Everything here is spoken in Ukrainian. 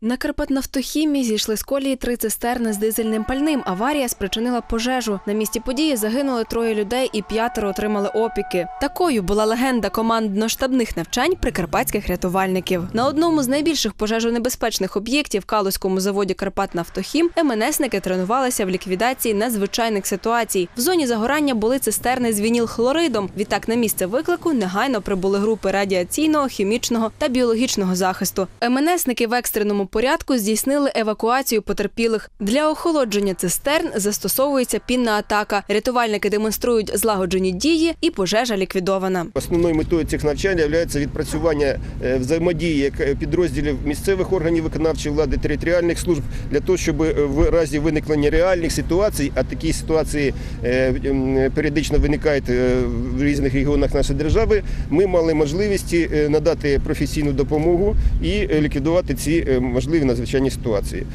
На Карпатнафтохімії зійшли з колії три цистерни з дизельним пальним. Аварія спричинила пожежу. На місці події загинули троє людей і п'ятеро отримали опіки. Такою була легенда командно-штабних навчань прикарпатських рятувальників. На одному з найбільших пожежонебезпечних об'єктів Калузькому заводі Карпатнафтохім МНСники тренувалися в ліквідації надзвичайних ситуацій. В зоні загорання були цистерни з вінілхлоридом. Відтак на місце виклику негайно прибули групи радіаційного, хімічного та біологічного захисту. МНСники в екстреному порядку здійснили евакуацію потерпілих. Для охолодження цистерн застосовується пінна атака. Рятувальники демонструють злагоджені дії, і пожежа ліквідована. Основною метою цих навчань є відпрацювання е, взаємодії е, підрозділів місцевих органів виконавчої влади, територіальних служб для того, щоб е, в разі виникнення реальних ситуацій, а такі ситуації періодично виникають в різних регіонах нашої держави, ми мали можливість надати професійну допомогу і ліквідувати ці можливі надзвичайні ситуації.